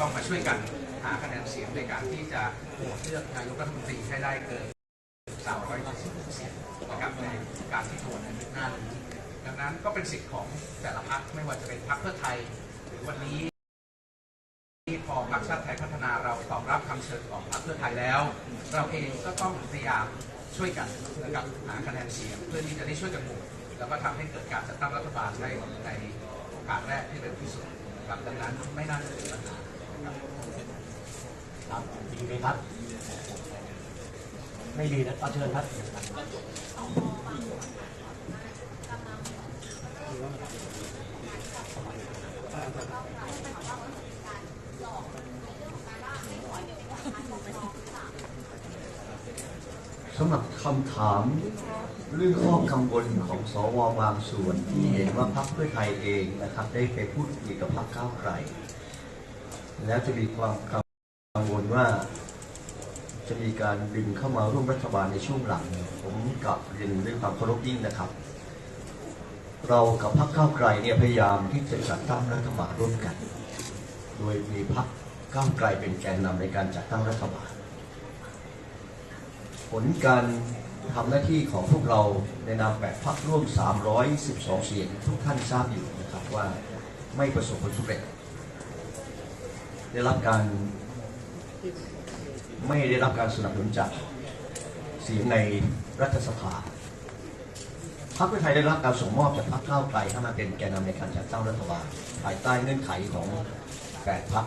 ต้องมาช่วยกันหาคะแนนเสียงในการที่จะโหวตเลือกนายกรัฐมนตรีให้ได้เกิน370เสียงนะครับในการที่โหวตในหน้านี้ดังนั้นก็เป็นสิทธิ์ของแต่ละพักไม่ว่าจะเป็นพักเพื่อไทย หรือวันนี้ที่พอพรรคชาติไทยพัฒนาเราตอบรับคำเชิญของพรรคเพื่อไทยแล้ว เราเองก็ต้องพยายามช่วยกันนะครับหาคะแนนเสียง เพื่อที่จะได้ช่วยกันโหวตแล้วก็ทำให้เกิดการจัดตั้งรัฐบาลได้ในโอกาสแรกที่เร็วที่สุดครับดังนั้นไม่น่าจะมีปัญหา ครับดีไหมครับ ไม่ดีนะเอเชิญครับสำหรับคำถามเรื่องข้อกังวลของสวบางส่วนที่เห็นว่าพรรคเพื่อไทยเองนะครับ ได้ไปพูดคุยกับพรรคก้าวไกล แล้วจะมีความกังวลว่า จะมีการดึงเข้ามาร่วมรัฐบาลในช่วงหลัง ผมกลับเรียนด้วยความเคารพยิ่งนะครับ เรากับพรรคก้าวไกลเนี่ยพยายามที่จะจัดตั้งรัฐบาลร่วมกัน โดยมีพรรคก้าวไกลเป็นแกนนำในการจัดตั้งรัฐบาล ผลการทำหน้าที่ของพวกเราในนามแปดพักร่วม 312 เสียงทุกท่านทราบอยู่นะครับว่าไม่ประสบผลสำเร็จ ได้รับการ ไม่ได้รับการสนับสนุนจากเสียงในรัฐสภาพรรคเพื่อไทยได้รับการส่งมอบจากพรรคก้าวไกลเข้ามาเป็นแกนนำในการจัดตั้งรัฐบาลภายใต้เงื่อนไขของ 8พัก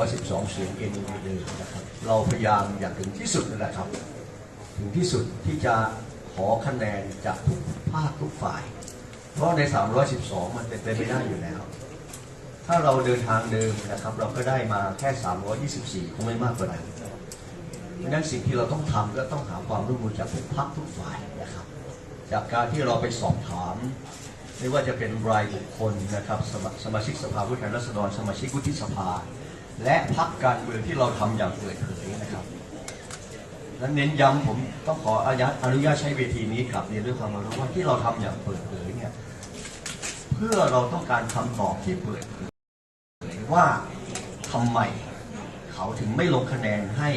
312 เสียงเอ็นดีนะครับเราพยายามอย่างถึงที่สุดนั่นแหละครับ ถึงที่สุดที่จะขอคะแนนจากทุกภาคทุกฝ่าย เพราะใน 312 มันเป็นไปไม่ได้อยู่แล้ว ถ้าเราเดินทางเดิมนะครับ เราก็ได้มาแค่ 324 คงไม่มากกว่านั้นดังนั้นสิ่งที่เราต้องทำก็ต้องหาความร่วมมือจากทุกพักทุกฝ่ายนะครับ จากการที่เราไปสอบถามไม่ว่าจะเป็นรายบุคคลนะครับสมาสมาชิกสภาผู้แทนราษฎรสมาชิกวุฒิสภา และพักการเมืองที่เราทำอย่างเปิดเผยนะครับและเน้นย้ำผมต้องขออนุญาตอนุญาตใช้เวทีนี้ครับในเรื่องความรู้ว่าที่เราทำอย่างเปิดเผยเนี่ยเพื่อเราต้องการคำตอบที่เปิดเผย ว่าทำไมเขาถึงไม่ลงคะแนนให้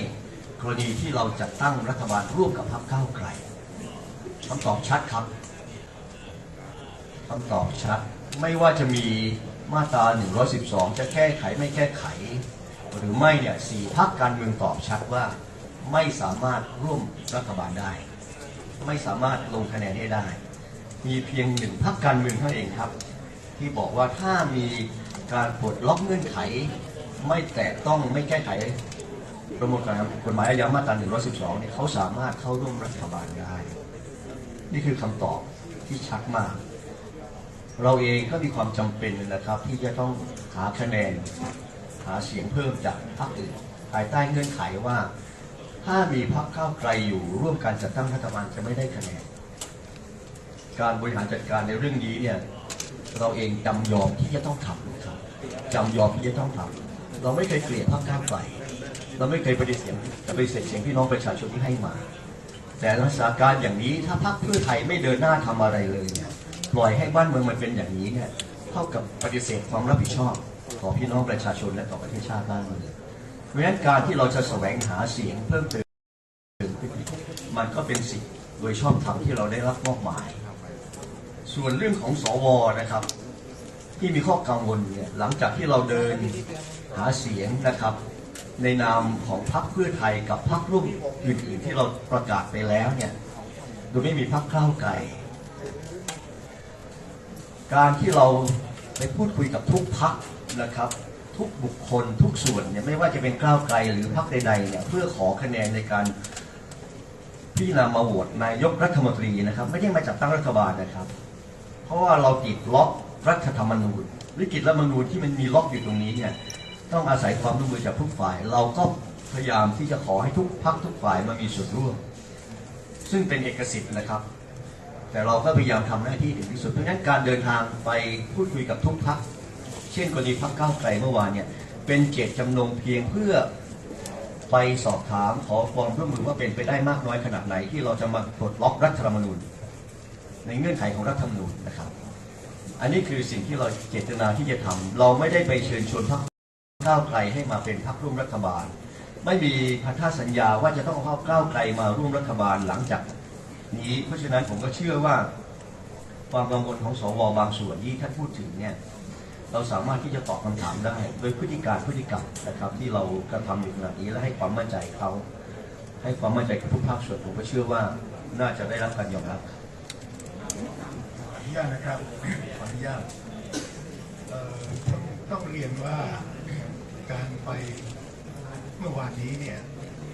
กรณีที่เราจัดตั้งรัฐบาลร่วมกับพรรคก้าวไกลคำตอบชัดครับคำตอบชัดไม่ว่าจะมีมาตรา 112 จะแก้ไขไม่แก้ไข หรือไม่เนี่ยสี่พรรคการเมืองตอบชัดว่า ไม่สามารถร่วมรัฐบาลได้ ไม่สามารถลงคะแนนให้ได้ มีเพียงหนึ่งพรรคการเมืองเท่านั้นเองครับ ที่บอกว่าถ้ามี การปลดล็อกเงื่อนไข ไม่แตะต้องไม่แก้ไขประมวลกฎหมายอาญามาตรา112เนี่ยเขาสามารถเข้าร่วมรัฐบาลได้ นี่คือคำตอบที่ชัดมาก เราเองก็มีความจำเป็นนะครับ ที่จะต้องหาคะแนน หาเสียงเพิ่มจากพรรคอื่นภายใต้เงื่อนไขว่า ถ้ามีพรรคก้าวไกลอยู่ร่วมการจัดตั้งรัฐบาลจะไม่ได้คะแนน การบริหารจัดการในเรื่องนี้เนี่ย เราเองจำยอมที่จะต้องทำครับจำยอมที่จะต้องทำเราไม่เคยเกลียดพรรคก้าวไกลเราไม่เคยปฏิเสธปฏิเสธเสียงพี่น้องประชาชนที่ให้มา แต่ในสถาการอย่างนี้ถ้าพรรคเพื่อไทยไม่เดินหน้าทำอะไรเลยเนี่ยปล่อยให้บ้านเมืองมันเป็นอย่างนี้เนี่ยเท่ากับปฏิเสธความรับผิดชอบของพี่น้องประชาชนและต่อประเทศชาติบ้านเมืองเพราะฉะนั้นการที่เราจะแสวงหาเสียงเพิ่มเติมมันก็เป็นสิทธิ์โดยชอบธรรมที่เราได้รับมอบหมาย ส่วนเรื่องของสวนะครับ ที่มีข้อกังวลเนี่ยหลังจากที่เราเดินหาเสียงนะครับ ในนามของพรรคเพื่อไทยกับพรรคร่วมอื่น ๆ ที่เราประกาศไปแล้วเนี่ยโดยไม่มีพรรคก้าวไกลการที่เราไปพูดคุยกับทุกพรรคนะครับ ทุกบุคคลทุกส่วนเนี่ยไม่ว่าจะเป็นก้าวไกลหรือพรรคใดๆเนี่ยเพื่อขอคะแนนในการที่นำมาโหวตนายกรัฐมนตรีนะครับ ไม่ได้มาจัดตั้งรัฐบาลนะครับ เพราะว่าเราติดล็อกรัฐธรรมนูญวิกฤตรัฐธรรมนูญที่มันมีล็อกอยู่ตรงนี้เนี่ยต้องอาศัยความร่วมมือจากทุกฝ่าย เราก็พยายามที่จะขอให้ทุกพักทุกฝ่ายมามีส่วนร่วม ซึ่งเป็นเอกสิทธิ์นะครับ แต่เราก็พยายามทำหน้าที่ถึงที่สุดเพราะฉะนั้นการเดินทางไปพูดคุยกับทุกพักเช่นกรณีพักก้าวไกลเมื่อวานเนี่ยเป็นเจตจำนงเพียงเพื่อไปสอบถามขอความร่วมมือว่าเป็นไปได้มากน้อยขนาดไหนที่เราจะมาปลดล็อกรัฐธรรมนูญ ในเงื่อนไขของรัฐธรรมนูญนะครับ อันนี้คือสิ่งที่เราเจตนาที่จะทำเราไม่ได้ไปเชิญชวนพรรคก้าวไกลให้มาเป็นพรรคร่วมรัฐบาล ไม่มีพันธสัญญาว่าจะต้องเอาก้าวไกลมาร่วมรัฐบาลหลังจากนี้ เพราะฉะนั้นผมก็เชื่อว่าความกังวลของสวบางส่วนที่ท่านพูดถึงเนี่ยเราสามารถที่จะตอบคำถามได้ โดยพฤติการพฤติกรรมนะครับ ที่เรากระทำอยู่ขณะนี้และให้ความมั่นใจเขาให้ความมั่นใจกับทุกภาคส่วนผมก็เชื่อว่าน่าจะได้รับการยอมรับ ขออนุญาตนะครับขออนุญาตต้องต้องเรียนว่าการไปเมื่อวานนี้เนี่ย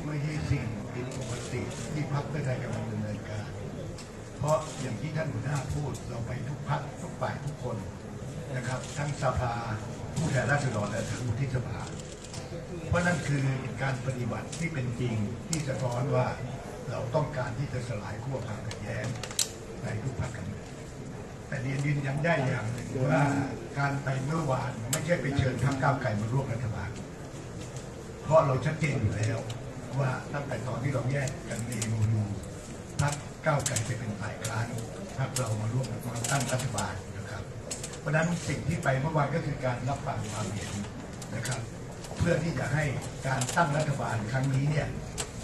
ไม่ใช่สิ่งผิดปกติที่พรรคเพื่อไทยกำลังดำเนินการ เพราะอย่างที่ท่านหัวหน้าพูดเราไปทุกพักทุกฝ่ายทุกคนนะครับ ทั้งสภาผู้แทนราษฎรและทั้งวุฒิสภา เพราะนั่นคือการปฏิบัติที่เป็นจริงที่สะท้อนว่าเราต้องการที่จะสลายขั้วความขัดแย้ง ในทุกภาคการเมืองแต่เรียนยืนยันได้อย่างหนึ่งว่าการไปเมื่อวานไม่ใช่ไปเชิญพรรคก้าวไกลมาร่วมรัฐบาล เพราะเราชัดเจนอยู่แล้ว ว่าตั้งแต่ตอนที่เราแยกกันในโมูพรรคก้าวไกลไปเป็นฝ่ายค้านพรรคเรามาร่วมมาตั้งรัฐบาลนะครับ เพราะฉะนั้นสิ่งที่ไปเมื่อวานก็คือการรับฟังความเห็นนะครับ เพื่อที่จะให้การตั้งรัฐบาลครั้งนี้เนี่ย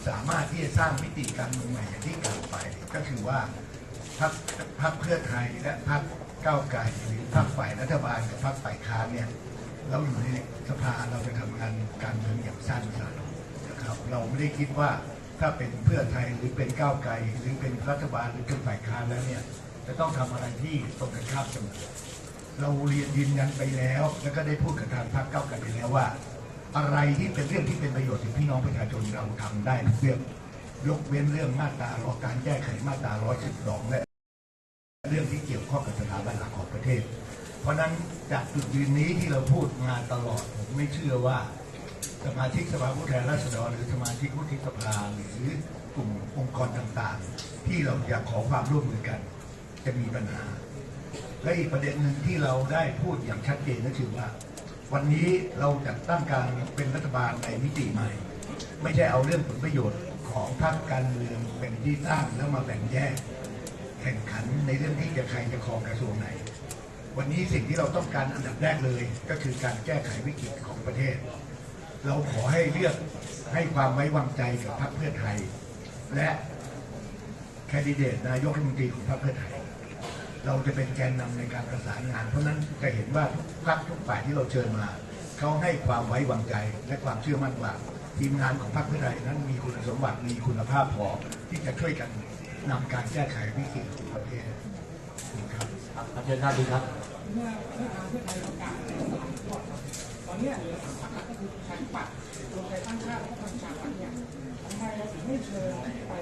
สามารถที่จะสร้างมิติการเมืองใหม่อย่างที่กล่าวไป ก็คือว่า พรรคพรรคเพื่อไทยและพรรคก้าวไกลหรือพรรคฝ่ายรัฐบาลกับพรรคฝ่ายค้านเนี่ยเราอยู่ในสภาเราจะทำงานการเมืองอย่างสร้างสรรค์นะครับเราไม่ได้คิดว่าถ้าเป็นเพื่อไทยหรือเป็นก้าวไกลหรือเป็นรัฐบาลหรือเป็นฝ่ายค้านแล้วเนี่ยจะต้องทำอะไรที่ตรงกันข้ามเสมอเราเรียนยืนยันไปแล้ว แล้วก็ได้พูดกับทางพรรคเก้าวไกลไปแล้วว่า อะไรที่เป็นเรื่องที่เป็นประโยชน์ถึงพี่น้องประชาชนเราทำได้เรื่องยกเว้นเรื่องมาตราร้อการแก้ไขมาตรา112และ เรื่องที่เกี่ยวข้องกับสถาบันหลักของประเทศ เพราะนั้นจากจุดยืนนี้ที่เราพูดมาตลอดผมไม่เชื่อว่าสมาชิกสภาผู้แทนราษฎร หรือสมาชิกวุฒิสภาหรือกลุ่มองค์กรต่างๆ ที่เราอยากขอความร่วมมือกัน จะมีปัญหา และอีกประเด็นหนึ่งที่เราได้พูดอย่างชัดเจนก็คือว่า วันนี้เราจัดตั้งการเป็นรัฐบาลในมิติใหม่ ไม่ใช่เอาเรื่องผลประโยชน์ของพรรคการเมืองเป็นที่ตั้งแล้วมาแบ่งแยก ข่งขันในเรื่องที่จะใครจะครองกระทรวงไหน วันนี้สิ่งที่เราต้องการอันดับแรกเลยก็คือการแก้ไขวิกฤตของประเทศ เราขอให้เลือกให้ความไว้วางใจกับพรรคเพื่อไทย และแคนดิเดตนายกรัฐมนตรีของพรรคเพื่อไทย เราจะเป็นแกนนำในการประสานงาน เพราะนั้นจะเห็นว่าทุกพรรคทุกฝ่ายที่เราเชิญมาเขาให้ความไว้วางใจและความเชื่อมั่นว่าทีมงานของพรรคเพื่อไทยนั้นมีคุณสมบัติมีคุณภาพพอที่จะช่วยกัน นำการแก้ไขวิกฤตของประเทศครับครับเชิญท่านดีครับเมื่อเมื่อทางเพื่อไทยประกาศในสามก่อนตอนเนี้เหลือสามพรรคหลักก็คือประชาธิปัตย์รวมไทยสร้งชาติและก็พลังประชารัฐเนี่ยทำไมเราถึงไม่เชิญไป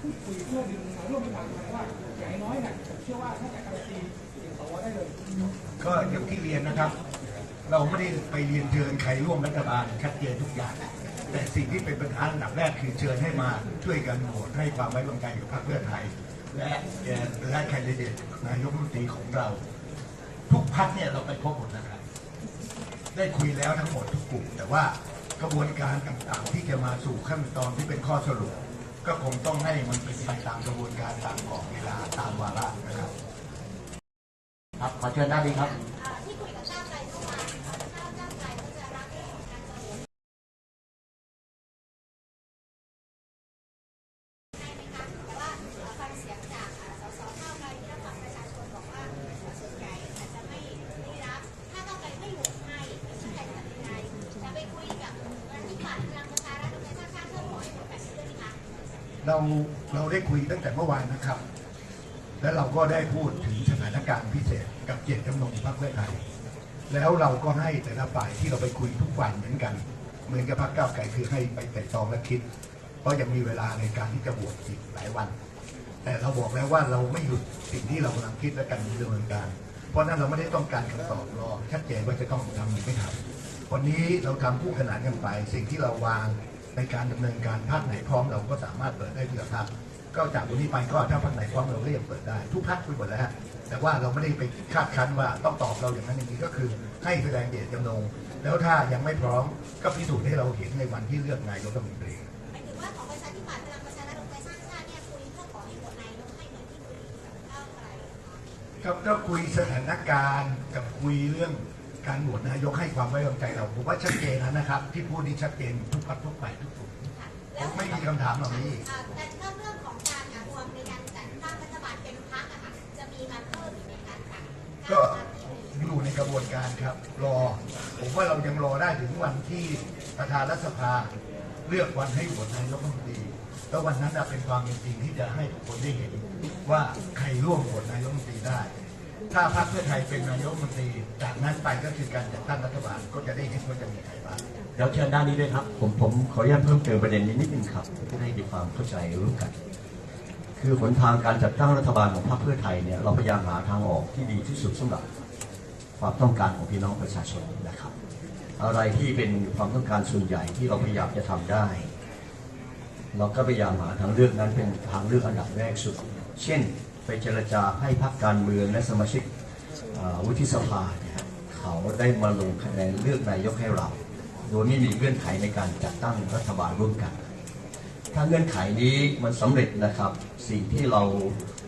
พูดคุยเพื่อดึงมาร่วมกันหมาว่าอย่างน้อยเนี่ยผมเชื่อว่าถ้าจะการันตีเสียงสวได้เลย ก็อย่างที่เรียนนะครับ เราไม่ได้ไปเรียนเชิญใครร่วมรัฐบาลชัดเจนทุกอย่าง แต่สิ่งที่เป็นปัญหาอันดับแรกคือเชิญให้มาช่วยกันโหวตให้ความไว้วางใจกับพรรคเพื่อไทย และและแคนดิเดตนายกรัฐมนตรีของเรา ทุกพักเนี่ยเราไปพบหมดนะครับ ได้คุยแล้วทั้งหมดทุกกลุ่ม แต่ว่ากระบวนการต่างๆ ที่จะมาสู่ขั้นตอนที่เป็นข้อสรุป ก็คงต้องให้มันเป็นไปตามกระบวนการตามกรอบเวลาตามวาระนะครับ ครับขอเชิญท่านดีครับ ได้พูดถึงสถานการณ์พิเศษกับเจตจำนงพรรคเพื่อไทย แล้วเราก็ให้แต่ละฝ่ายที่เราไปคุยทุกวันเหมือนกัน เหมือนกับพรรคก้าวไกลคือให้ไปแต่ตองและคิด เพราะยังมีเวลาในการที่จะบวชอีกหลายวัน แต่เราบอกแล้วว่าเราไม่หยุดสิ่งที่เรากำลังคิดและกันดำเนินการ เพราะนั้นเราไม่ได้ต้องการคำตอบรอชัดเจนว่าจะต้องทำหรือไม่ทำวันนี้เราทำคู่ขนานกันไปสิ่งที่เราวางในการดำเนินการภาคไหนพร้อมเราก็สามารถเปิดได้เพื่อพัก ก็จากวันนี้ไปก็ถ้าภาคไหนพร้อมเราก็ยังเปิดได้ ทุกพักคุยหมดแล้วฮะแต่ว่าเราไม่ได้ไปคาดคั้นว่าต้องตอบเราอย่างนั้นอย่างนี้ก็คือให้แสดงเจตจำนง แล้วถ้ายังไม่พร้อมก็พิสูจน์ให้เราเห็นในวันที่เลือกนายกรัฐมนตรีหมายถึงว่าของประชาธิปัตย์พลังประชารัฐรวมไทยสร้างชาติเนี่ยคุยเพื่อขอให้โหวตนายกให้เหมือนที่คุยกับก้าวไกลครับถ้าคุยสถานการณ์กับคุยเรื่องการโหวตนายกให้ความไว้วางใจเราผมว่าชัดเจนแล้วนะครับ ที่พูดนี่ชัดเจนทุกพักทุกฝ่ายทุกกลุ่มแล้วไม่มีคำถามเหล่านี้อีกอ่าแต่ถ้าเรื่องของ ก็อยู่ในกระบวนการครับ รอ ผมว่าเรายังรอได้ถึงวันที่ประธานรัฐสภาเลือกวันให้โหวตนายกรัฐมนตรีแล้ววันนั้นน่ะเป็นความเป็นจริงที่จะให้ทุกคนได้เห็นว่าใครร่วมโหวตนายกรัฐมนตรีได้ ถ้าพรรคเพื่อไทยเป็นนายกรัฐมนตรีจากนั้นไปก็คือการจัดตั้งรัฐบาลก็จะได้เห็นว่าจะมีใครบ้างเดี๋ยวเชิญด้านนี้ด้วยครับ ผมผมขออนุญาตเพิ่มเติมประเด็นนี้นิดนึงครับเพื่อให้มีความเข้าใจร่วมกัน คือหนทางการจัดตั้งรัฐบาลของพรรคเพื่อไทยเนี่ยเราพยายามหาทางออกที่ดีที่สุดสำหรับความต้องการของพี่น้องประชาชนนะครับ อะไรที่เป็นความต้องการส่วนใหญ่ที่เราพยายามจะทำได้ เราก็พยายามหาทางเลือกนั้นเป็นทางเลือกอันดับแรกสุด เช่น ไปเจรจาให้พรรคการเมืองและสมาชิกวุฒิสภาเนี่ยเขาได้มาลงคะแนนเลือกนายกให้เรา โดยไม่มีเงื่อนไขในการจัดตั้งรัฐบาลร่วมกัน ถ้าเงื่อนไขนี้มันสำเร็จนะครับ สิ่งที่เรา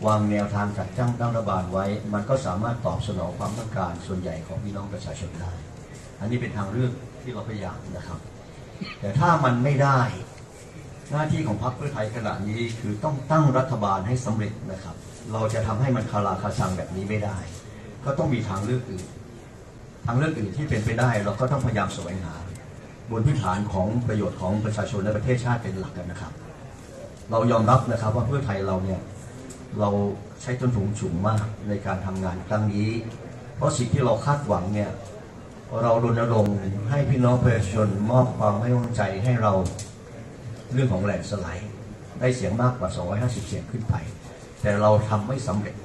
วางแนวทางจัดตั้งรัฐบาลไว้ มันก็สามารถตอบสนองความต้องการส่วนใหญ่ของพี่น้องประชาชนได้ อันนี้เป็นทางเลือกที่เราพยายามนะครับ แต่ถ้ามันไม่ได้หน้าที่ของพรรคเพื่อไทยขณะนี้คือต้องตั้งรัฐบาลให้สำเร็จนะครับ เราจะทำให้มันคาราคาซังแบบนี้ไม่ได้ ก็ต้องมีทางเลือกอื่น ทางเลือกอื่นที่เป็นไปได้ เราก็ต้องพยายามแสวงหา บนพื้นฐานของประโยชน์ของประชาชนและประเทศชาติเป็นหลักกันนะครับ เรายอมรับนะครับว่าเพื่อไทยเราเนี่ยเราใช้ต้นทุนสูงมากในการทำงานครั้งนี้ เพราะสิ่งที่เราคาดหวังเนี่ยเรารณรงค์ให้พี่น้องประชาชนมอบความไว้วางใจให้เราเรื่องของแหลนสไลด์ได้เสียงมากกว่า 250 เสียงขึ้นไป แต่เราทำไม่สำเร็จ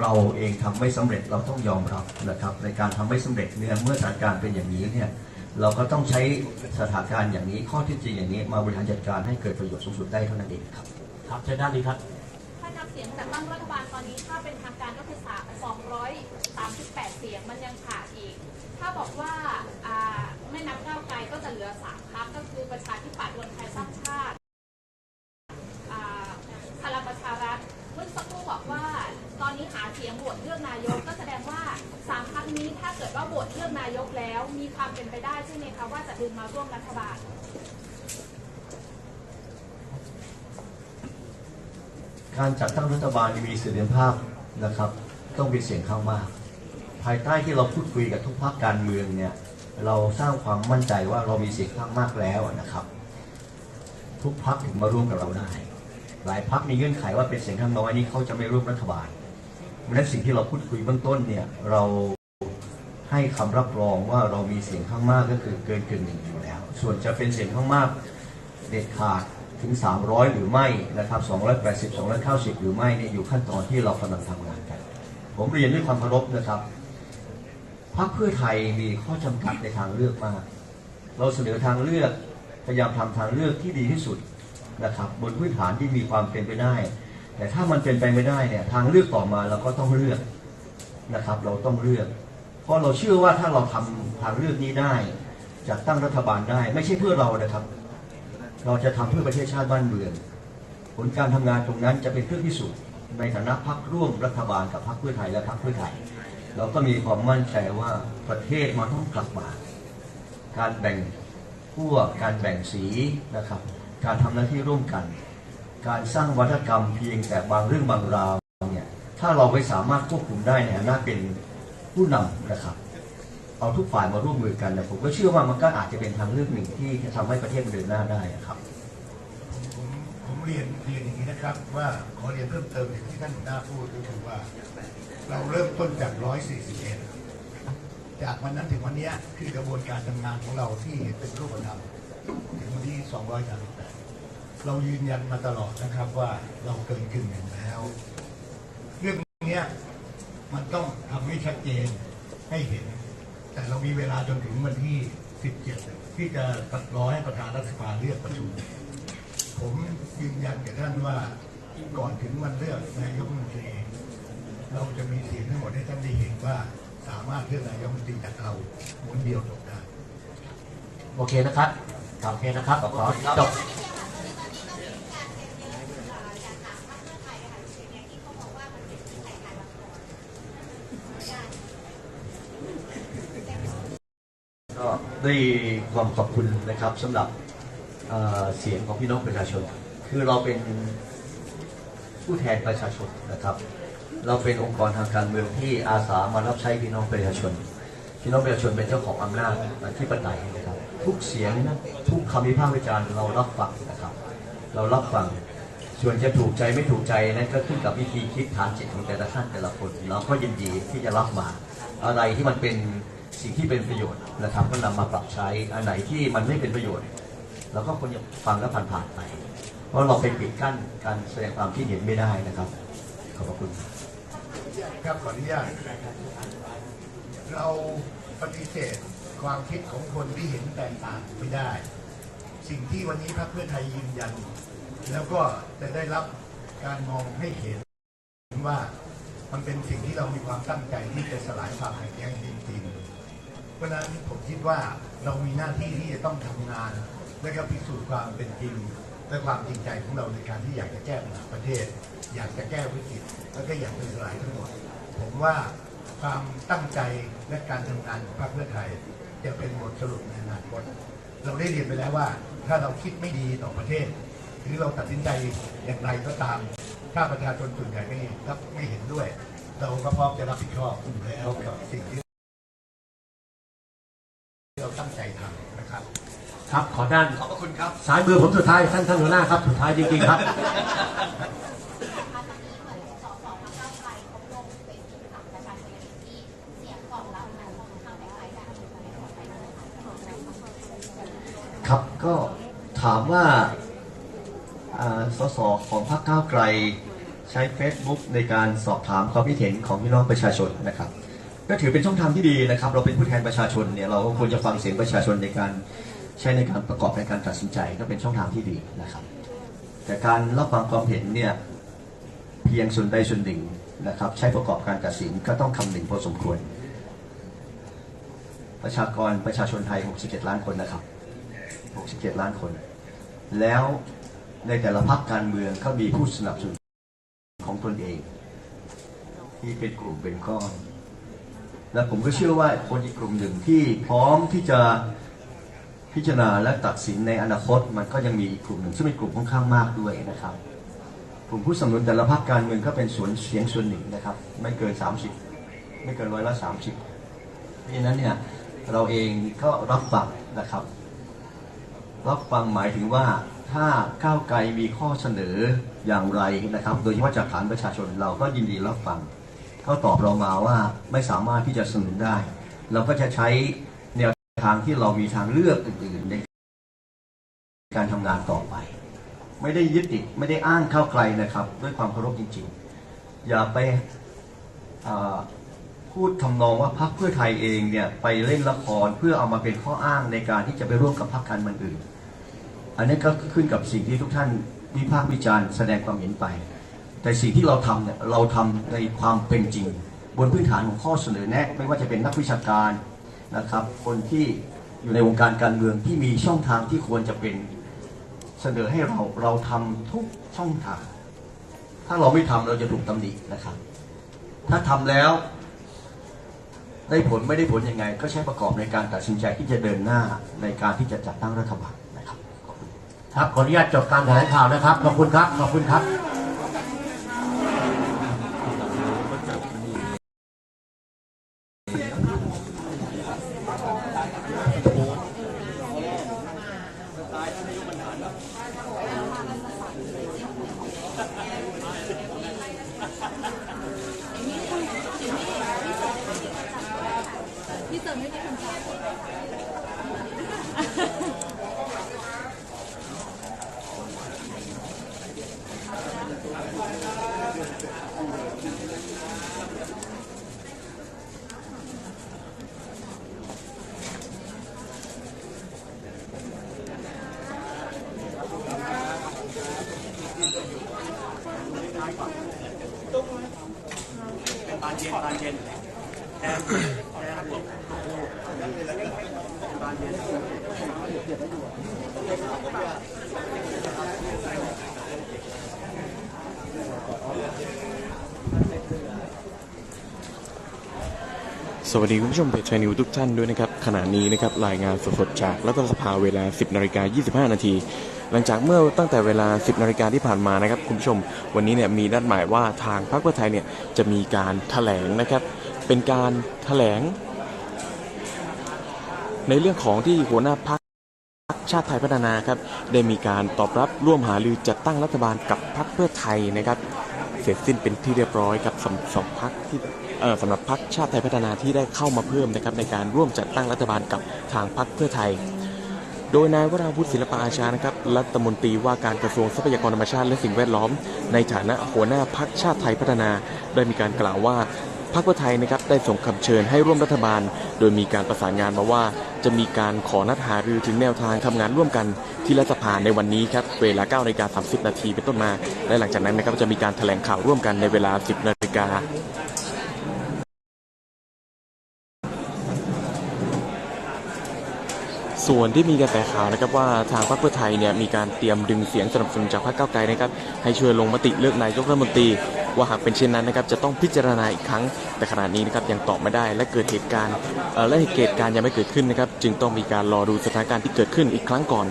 เราเองทำไม่สำเร็จเราต้องยอมรับนะครับ ในการทำไม่สำเร็จเนี่ยเมื่อสถานการณ์เป็นอย่างนี้เนี่ย เราก็ต้องใช้สถานการณ์อย่างนี้ข้อที่จริงอย่างนี้ มาบริหารจัดการให้เกิดประโยชน์สูงสุดได้เท่านั้นเองครับ ครับเชิญด้านนี้ครับถ้านับเสียงจัดตั้งรัฐบาลตอนนี้ถ้าเป็นทางการก็คือ238 เสียงมันยังขาดอีก ถ้าบอกว่าอ่าไม่นับก้าวไกลก็จะเหลือ3พรรคก็คือประชาธิปัตย์รวมไทยสร้างชาติ คะว่าจะดึงมาร่วมรัฐบาลการจัดตั้งรัฐบาลมีเสถียรภาพนะครับ ต้องเป็นเสียงข้างมาก ภายใต้ที่เราพูดคุยกับทุกพรรคการเมืองเนี่ยเราสร้างความมั่นใจว่าเรามีเสียงข้างมากแล้วนะครับ ทุกพรรคถึงมาร่วมกับเราได้ หลายพรรคมีเงื่อนไขว่าเป็นเสียงข้างน้อยนี่เขาจะไม่ร่วมรัฐบาลเพราะฉะนั้นสิ่งที่เราพูดคุยเบื้องต้นเนี่ยเรา ให้คำรับรองว่าเรามีเสียงข้างมากก็คือเกินกึ่งหนึ่งอยู่แล้ว ส่วนจะเป็นเสียงข้างมากเด็ดขาดถึง 300 หรือไม่นะครับ280 290 หรือไม่เนี่ยอยู่ขั้นตอนที่เรากำลังทำงานกัน ผมเรียนด้วยความเคารพนะครับพรรคเพื่อไทยมีข้อจำกัดในทางเลือกมาก เราเสนอทางเลือกพยายามทำทางเลือกที่ดีที่สุดนะครับบนพื้นฐานที่มีความเป็นไปได้ แต่ถ้ามันเป็นไปไม่ได้เนี่ยทางเลือกต่อมาเราก็ต้องเลือกนะครับ เราต้องเลือก เพราะเราเชื่อว่าถ้าเราทำทางเลือกนี้ได้จัดตั้งรัฐบาลได้ ไม่ใช่เพื่อเรานะครับ เราจะทำเพื่อประเทศชาติบ้านเมือง ผลการทำงานตรงนั้นจะเป็นเครื่องพิสูจน์ในฐานะพรรคร่วมรัฐบาลกับพรรคเพื่อไทยและพรรคเพื่อไทย เราก็มีความมั่นใจว่าประเทศมันต้องกลับมาการแบ่งพวกการแบ่งสีนะครับ การทำหน้าที่ร่วมกัน การสร้างวัฒกรรมเพียงแต่บางเรื่องบางราวเนี่ยถ้าเราไม่สามารถควบคุมได้ในฐานะเป็น ผู้นำนะครับเอาทุกฝ่ายมาร่วมมือกันเนี่ยผมก็เชื่อว่ามันก็อาจจะเป็นทางเลือกหนึ่งที่จะทำให้ประเทศเดินหน้าได้ครับผมผมเรียนเรียนอย่างนี้นะครับ ว่าขอเรียนเพิ่มเติมอย่างที่ท่านหัวหน้าพูดก็คือว่า เราเริ่มต้นจาก 141 จากวันนั้นถึงวันนี้คือกระบวนการทำงานของเราที่เป็นรูปธรรมถึงวันที่ 238 เรายืนยันมาตลอดนะครับว่าเราเกินกึ่งหนึ่งแล้ว เรื่องนี้ มันต้องทำให้ชัดเจนให้เห็น แต่เรามีเวลาจนถึงวันที่ 17 ที่จะตัดรอให้ประธานรัฐสภาเรียกประชุม ผมยืนยันกับท่านว่าก่อนถึงวันเลือกนายกรัฐมนตรีเราจะมีเสียงทั้งหมดให้ท่านได้เห็นว่าสามารถเลือกนายกรัฐมนตรีจากเราหมุนเดียวจบได้ โอเคนะครับ โอเคนะครับขอจบ ไม่ใช่ค่ะตอนนี้ตอนนี้ก็มีการเป็นเยอะเอ่ออยากถามพรรคเพื่อไทยอะค่ะเป็นไงที่เขาบอกว่ามันเป็นที่ไทยไทยแบบ ด้วยความขอบคุณนะครับสำหรับเเสียงของพี่น้องประชาชน คือเราเป็นผู้แทนประชาชนนะครับ เราเป็นองค์กรทางการเมืองที่อาสามารับใช้พี่น้องประชาชน พี่น้องประชาชนเป็นเจ้าของอำนาจที่ปไตยนะครับ ทุกเสียงทุกคำวิพากษ์วิจารณ์เรารับฟังนะครับ เรารับฟังส่วนจะถูกใจไม่ถูกใจนั่นก็ขึ้นกับวิธีคิดฐานจิตของแต่ละท่านแต่ละคน เราก็ยินดีที่จะรับมา อะไรที่มันเป็น สิ่งที่เป็นประโยชน์นะครับก็นำมาปรับใช้อันไหนที่มันไม่เป็นประโยชน์เราก็ควรจะฟังแล้วผ่านๆไป เพราะเราไปปิดกั้นการแสดงความคิดเห็นไม่ได้นะครับ ขอบพระคุณ ครับขออนุญาตเราปฏิเสธความคิดของคนที่เห็นแตกต่างไม่ได้ สิ่งที่วันนี้พรรคเพื่อไทยยืนยัน แล้วก็จะได้รับการมองให้เห็นว่ามันเป็นสิ่งที่เรามีความตั้งใจที่จะสลายความขัดแย้งจริง ราะฉะนั้นผมคิดว่าเรามีหน้าที่ที่จะต้องทำงาน และก็พิสูจน์ความเป็นจริงและความจริงใจของเราในการที่อยากจะแก้ปัญหาประเทศ อยากจะแก้วิกฤตแล้วก็อยากจะสลายทั้งหมด ผมว่าความตั้งใจและการทำงานของพรรคเพื่อไทย จะเป็นบทสรุปในอนาคตเราได้เรียนไปแล้วว่า ถ้าเราคิดไม่ดีต่อประเทศ หรือเราตัดสินใจอย่างไรก็ตาม ถ้าประชาชนส่วนใหญ่ไม่รับไม่เห็นด้วย เราก็พร้อมจะรับผิดชอบอยู่แล้วกับสิ่งที่เราตั้งใจทำนะครับ ครับขอด้านขอบพระคุณครับ สายมือผมสุดท้ายท่านท่านหัวหน้าครับสุดท้ายจริงๆครับนะคะตอนนี้เหมือนสสพรรคก้าวไกลเขาลงเป็นที่ปรึกษาประชาชนที่เสียงตอบรับนะค่อนข้างคล้ายๆกันในขอไปนะคะครับก็ถามว่าอ่าสสของพรรคก้าวไกลใช้ Facebook ในการสอบถามความคิดเห็นของพี่น้องประชาชนนะครับก็ถือเป็นช่องทางที่ดีนะครับ เราเป็นผู้แทนประชาชนเนี่ยเราก็ควรจะฟังเสียงประชาชนในการ ใช้ในการประกอบในการตัดสินใจก็เป็นช่องทางที่ดีนะครับ แต่การรับฟังความเห็นเนี่ยเพียงส่วนใดส่วนหนึ่งนะครับ ใช้ประกอบการตัดสินก็ต้องคำนึงพอสมควร ประชากรประชาชนไทย 67 ล้านคนนะครับ 67 ล้านคน แล้วในแต่ละพรรคการเมืองก็มีผู้สนับสนุนของตนเอง ที่เป็นกลุ่มเป็นก้อนและผมก็เชื่อว่าคนอีกกลุ่มหนึ่งที่พร้อมที่จะ พิจารณาและตัดสินในอนาคตมันก็ยังมีอีกกลุ่มหนึ่งซึ่งเป็นกลุ่มค่อนข้างมากด้วยนะครับกลุ่มผู้สนับสนุนแต่ละพรรคการเมืองก็เป็นส่วนเสียงส่วนหนึ่งนะครับ ไม่เกิน 30 ไม่เกินร้อยละ30เพราะฉะนั้นเนี่ยเราเองก็รับฟังนะครับ รับฟังหมายถึงว่าถ้าก้าวไกลมีข้อเสนออย่างไรนะครับ โดยเฉพาะจากฐานประชาชนเราก็ยินดีรับฟังเขาตอบเรามาว่าไม่สามารถที่จะสนับสนุนได้ เราก็จะใช้ ทางที่เรามีทางเลือกอื่นๆในการทำงานต่อไป ไม่ได้ยึดติดไม่ได้อ้างเข้าวไกลนะครับ ด้วยความเคารพจริง ๆ อย่าไปพูดทำนองว่าพรรคเพื่อไทยเองเนี่ยไปเล่นละครเพื่อเอามาเป็นข้ออ้างในการที่จะไปร่วมกับพรรคการเมืองอื่น อันนี้ก็ขึ้นกับสิ่งที่ทุกท่านวิพากษ์วิจารณ์แสดงความเห็นไป แต่สิ่งที่เราทำเนี่ยเราทำในความเป็นจริง บนพื้นฐานของข้อเสนอแนะ ไม่ว่าจะเป็นนักวิชาการ นะครับ คนที่อยู่ในวงการการเมืองที่มีช่องทางที่ควรจะเป็นเสนอให้เราเราทำทุกช่องทาง ถ้าเราไม่ทำเราจะถูกตำหนินะครับ ถ้าทำแล้ว ได้ผลไม่ได้ผลยังไง ก็ใช้ประกอบในการตัดสินใจที่จะเดินหน้าในการที่จะจัดตั้งรัฐบาลนะครับ ครับขออนุญาตจบการแถลงข่าวนะครับขอบคุณครับขอบคุณครับ 你等着，你很开心。 สวัสดีคุณผู้ชมเพจชนิวทุกท่านด้วยนะครับขณะนี้นะครับรายงานสดๆจากรัฐสภาเวลา 10นาฬิกา25 นาทีหลังจากเมื่อตั้งแต่เวลา 10นาฬิกาที่ผ่านมานะครับคุณผู้ชม วันนี้เนี่ยมีนัดหมายว่าทางพรรคเพื่อไทยเนี่ยจะมีการแถลงนะครับเป็นการแถลง ในเรื่องของที่หัวหน้าพรรคชาติไทยพัฒนาครับได้มีการตอบรับร่วมหารือจัดตั้งรัฐบาลกับพรรคเพื่อไทยนะครับ เสร็จสิ้นเป็นที่เรียบร้อยครับสองพรรคที่ สำหรับพรรคชาติไทยพัฒนาที่ได้เข้ามาเพิ่มนะครับในการร่วมจัดตั้งรัฐบาลกับทางพรรคเพื่อไทย โดยนายวราวุฒิศิลปะอาชานะครับรัฐมนตรีว่าการกระทรวงทรัพยากรธรรมชาติและสิ่งแวดล้อม ในฐานะหัวหน้าพรรคชาติไทยพัฒนา ได้มีการกล่าวว่าพรรคเพื่อไทยนะครับได้ส่งคำเชิญให้ร่วมรัฐบาล โดยมีการประสานงานมาว่า จะมีการขอนัดหารือถึงแนวทางทำงานร่วมกันที่รัฐสภาในวันนี้ครับเวลา9นาฬิกา30 นาทีเป็นต้นมา และหลังจากนั้นนะครับจะมีการแถลงข่าวร่วมกันในเวลา 10นาฬิกา ส่วนที่มีกระแสข่าวนะครับว่าทางพรรคเพื่อไทยเนี่ยมีการเตรียมดึงเสียงสนับสนุนจากพรรคก้าวไกลนะครับให้ช่วยลงมติเลือกนายกรัฐมนตรี ว่าหากเป็นเช่นนั้นนะครับจะต้องพิจารณาอีกครั้ง แต่ขณะนี้นะครับยังตอบไม่ได้และเกิดเหตุการณ์และเหตุการณ์ยังไม่เกิดขึ้นนะครับจึงต้องมีการรอดูสถานการณ์ที่เกิดขึ้นอีกครั้งก่อน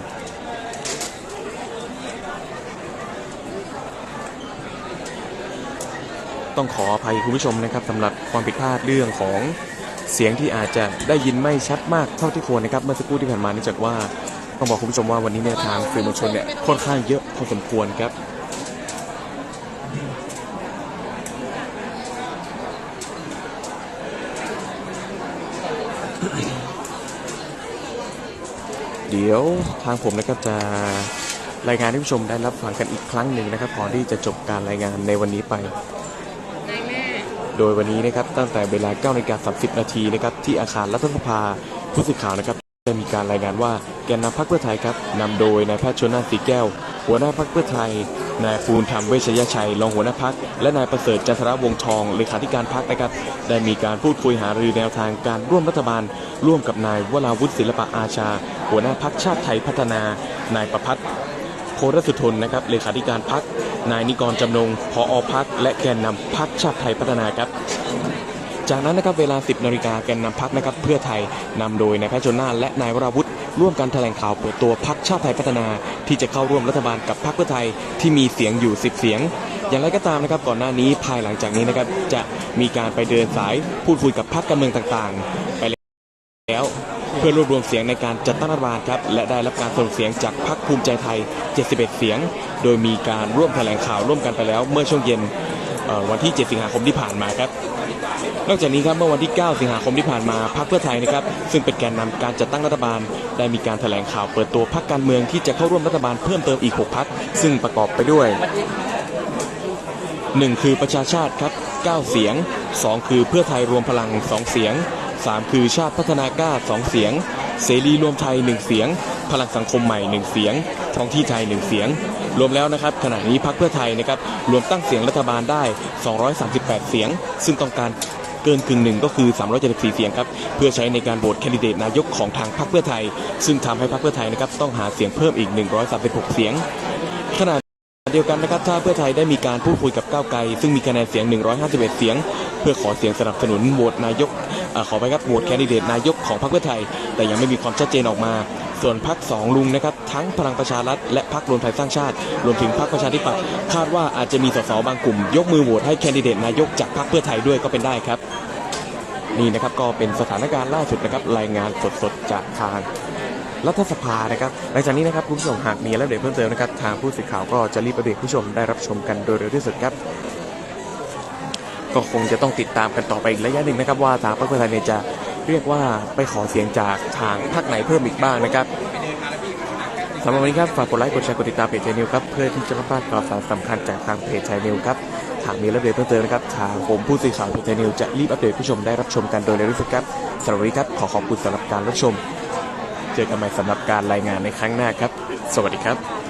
ต้องขออภัยคุณผู้ชมนะครับสำหรับความผิดพลาดเรื่องของ เสียงที่อาจจะได้ยินไม่ชัดมากเท่าที่ควรนะครับเมื่อสักครู่ที่ผ่านมาเนื่องจากว่าต้องบอกคุณผู้ชมว่าวันนี้เนี่ยทางสื่อมวลชนเนี่ยค่อนข้างเยอะพอสมควรครับเดี๋ยวทางผมนะครับจะรายงานให้ผู้ชมได้รับฟังกันอีกครั้งหนึ่งนะครับก่อนที่จะจบการรายงานในวันนี้ไป โดยวันนี้นะครับตั้งแต่เวลา9นาฬิกา30 นาทีนะครับที่อาคารรัฐสภาผู้สื่อข่าวนะครับได้มีการรายงานว่าแกนนำพรรคเพื่อไทยครับนำโดยนายแพทย์ชนน่านสีแก้ว หัวหน้าพรรคเพื่อไทยนายภูมิธรรมเวชยชัยรองหัวหน้าพรรคและนายประเสริฐจันทรวงทองเลขาธิการพรรคนะครับ ได้มีการพูดคุยหารือแนวทางการร่วมรัฐบาล ร่วมกับนายวราวุฒิศิลปะอาชา หัวหน้าพรรคชาติไทยพัฒนา นายประพัฒน์โพรสุทนนะครับเลขาธิการพัก นายนิกรจำนงพออพักและแกนนำพักชาติไทยพัฒนาครับ จากนั้นนะครับเวลา 10นาฬิกาแกนนำพักนะครับเพื่อไทยนำโดยนายแพทย์ชนน่านและนายวราวุฒิร่วมกันแถลงข่าวเปิดตัวพักชาติไทยพัฒนา ที่จะเข้าร่วมรัฐบาลกับพักเพื่อไทยที่มีเสียงอยู่ 10 เสียง อย่างไรก็ตามนะครับก่อนหน้านี้ภายหลังจากนี้นะครับจะมีการไปเดินสายพูดคุยกับพักการเมืองต่างๆ ไปแล้ว เพื่อรวบรวมเสียงในการจัดตั้งรัฐบาลครับและได้รับการสนับเสียงจากพรรคภูมิใจไทย 71 เสียง โดยมีการร่วมแถลงข่าวร่วมกันไปแล้ว เมื่อช่วงเย็นวันที่ 7 สิงหาคมที่ผ่านมาครับนอกจากนี้ครับเมื่อวันที่ 9 สิงหาคมที่ผ่านมาพรรคเพื่อไทยนะครับซึ่งเป็นแกนนำการจัดตั้งรัฐบาล ได้มีการแถลงข่าวเปิดตัวพรรคการเมืองที่จะเข้าร่วมรัฐบาลเพิ่มเติมอีก 6พรรคซึ่งประกอบไปด้วย 1 คือประชาชาติครับ 9 เสียง 2 คือเพื่อไทยรวมพลัง 2 เสียง 3 คือชาติพัฒนากล้า 2 เสียง เสรีรวมไทย 1 เสียง พลังสังคมใหม่ 1 เสียง ท้องที่ไทย 1 เสียง รวมแล้วนะครับขณะนี้พรรคเพื่อไทยนะครับรวมตั้งเสียงรัฐบาลได้ 238 เสียง ซึ่งต้องการเกินกึ่งหนึ่งก็คือ 374 เสียงครับ เพื่อใช้ในการโหวตแคนดิเดตนายกของทางพรรคเพื่อไทย ซึ่งทำให้พรรคเพื่อไทยนะครับต้องหาเสียงเพิ่มอีก 136 เสียง ขณะเดียวกันนะครับถ้าเพื่อไทยได้มีการพูดคุยกับก้าวไกล ซึ่งมีคะแนนเสียง 151 เสียง เพื่อขอเสียงสนับสนุนโหวตนายกอขอไปครับโหวตแคนดิเดตนายกของพรรคเพื่อไทย แต่ยังไม่มีความชัดเจนออกมา ส่วนพรรคสองลุงนะครับทั้งพลังประชารัฐและพรรครวมไทยสร้างชาติ รวมถึงพรรคประชาธิปัตย์คาดว่าอาจจะมีสสบางกลุ่ม ยกมือโหวตให้แคนดิเดตนายกจากพรรคเพื่อไทยด้วยก็เป็นได้ครับ นี่นะครับก็เป็นสถานการณ์ล่าสุดนะครับรายงานสดๆจากทางรัฐสภานะครับหลังจากนี้นะครับคุณผู้ชมหากมีอะไรเด็ดเพิ่มเติมนะครับทางผู้สื่อข่าวก็จะรีบอัปเดตผู้ชมได้รับชมกันโดยเร็วที่สุดครับ ก็คงจะต้องติดตามกันต่อไปอีกระยะหนึ่งนะครับ ว่าทางพรรคเพื่อไทยเนี่ยจะเรียกว่าไปขอเสียงจากทางพรรคไหนเพิ่มอีกบ้างนะครับสำหรับวันนี้ครับฝากกดไลค์กดแชร์กดติดตามเพจไทยนิวครับเพื่อที่จะไม่พลาดข่าวสารสำคัญจากทางเพจไทยนิวครับหากมีอะไรเด็ดเพิ่มเติมนะครับทางผมผู้สื่อข่าวเพจไทยนิวจะรีบอัปเดตผู้ชมได้รับชมกันโดยเร็วที่สุดครับสำหรับวันนี้ครับขอขอบคุณสำหรับการรับชม เจอกันใหม่สำหรับการรายงานในครั้งหน้าครับ สวัสดีครับ